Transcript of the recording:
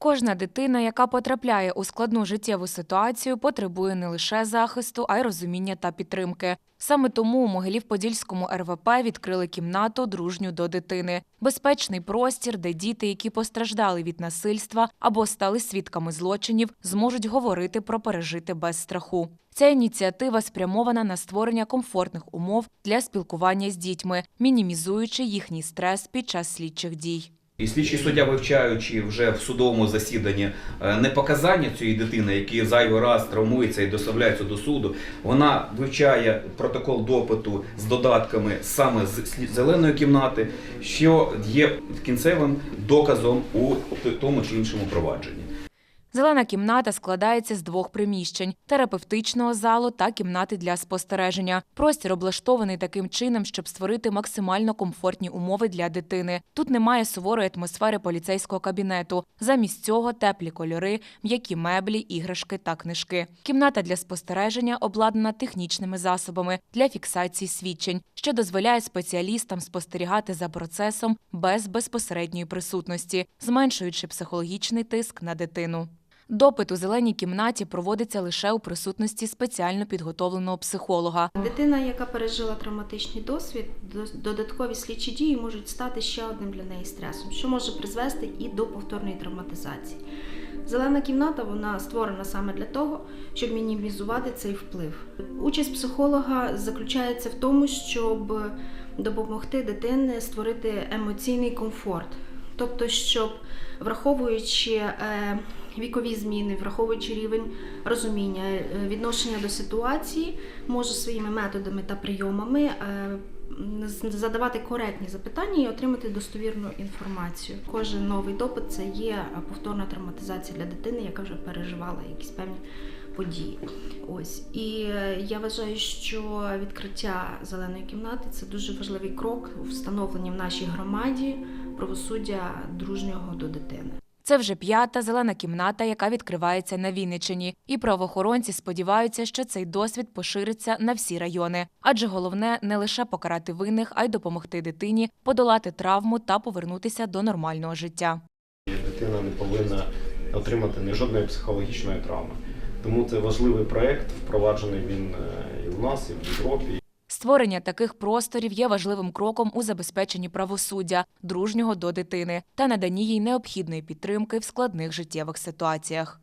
Кожна дитина, яка потрапляє у складну життєву ситуацію, потребує не лише захисту, а й розуміння та підтримки. Саме тому у Могилів-Подільському РВП відкрили кімнату дружню до дитини, безпечний простір, де діти, які постраждали від насильства або стали свідками злочинів, зможуть говорити про пережити без страху. Ця ініціатива спрямована на створення комфортних умов для спілкування з дітьми, мінімізуючи їхній стрес під час слідчих дій. І слідчий суддя, вивчаючи вже в судовому засіданні е, не показання цієї дитини, які зайвий раз травмується і доставляється до суду, вона вивчає протокол допиту з додатками саме з зеленої кімнати, що є кінцевим доказом у тому чи іншому провадженні. Зелена кімната складається з двох приміщень: терапевтичного залу та кімнати для спостереження. Простір облаштований таким чином, щоб створити максимально комфортні умови для дитини. Тут немає суворої атмосфери поліцейського кабінету. Замість цього теплі кольори, м'які меблі, іграшки та книжки. Кімната для спостереження обладнана технічними засобами для фіксації свідчень, що дозволяє спеціалістам спостерігати за процесом без безпосередньої присутності, зменшуючи психологічний тиск на дитину. Допит у зеленій кімнаті проводиться лише у присутності спеціально підготовленого психолога. Дитина, яка пережила травматичний досвід, додаткові слідчі дії можуть стати ще одним для неї стресом, що може призвести і до повторної травматизації. Зелена кімната вона створена саме для того, щоб мінімізувати цей вплив. Участь психолога заключається в тому, щоб допомогти дитині створити емоційний комфорт, тобто, щоб враховуючи е, вікові зміни, враховуючи рівень розуміння, е, відношення до ситуації, може своїми методами та прийомами е, задавати коректні запитання і отримати достовірну інформацію. Кожен новий допит це є е, повторна травматизація для дитини, яка вже переживала якісь певні події. Ось і е, я вважаю, що відкриття зеленої кімнати це дуже важливий крок у встановленні в нашій громаді правосуддя дружнього до дитини. Це вже п'ята зелена кімната, яка відкривається на Вінниччині. І правоохоронці сподіваються, що цей досвід пошириться на всі райони. Адже головне не лише покарати винних, а й допомогти дитині подолати травму та повернутися до нормального життя. Дитина не повинна отримати ні жодної психологічної травми. Тому це важливий проєкт, впроваджений він е, і в нас, і в Європі. Створення таких просторів є важливим кроком у забезпеченні правосуддя, дружнього до дитини та наданні їй необхідної підтримки в складних життєвих ситуаціях.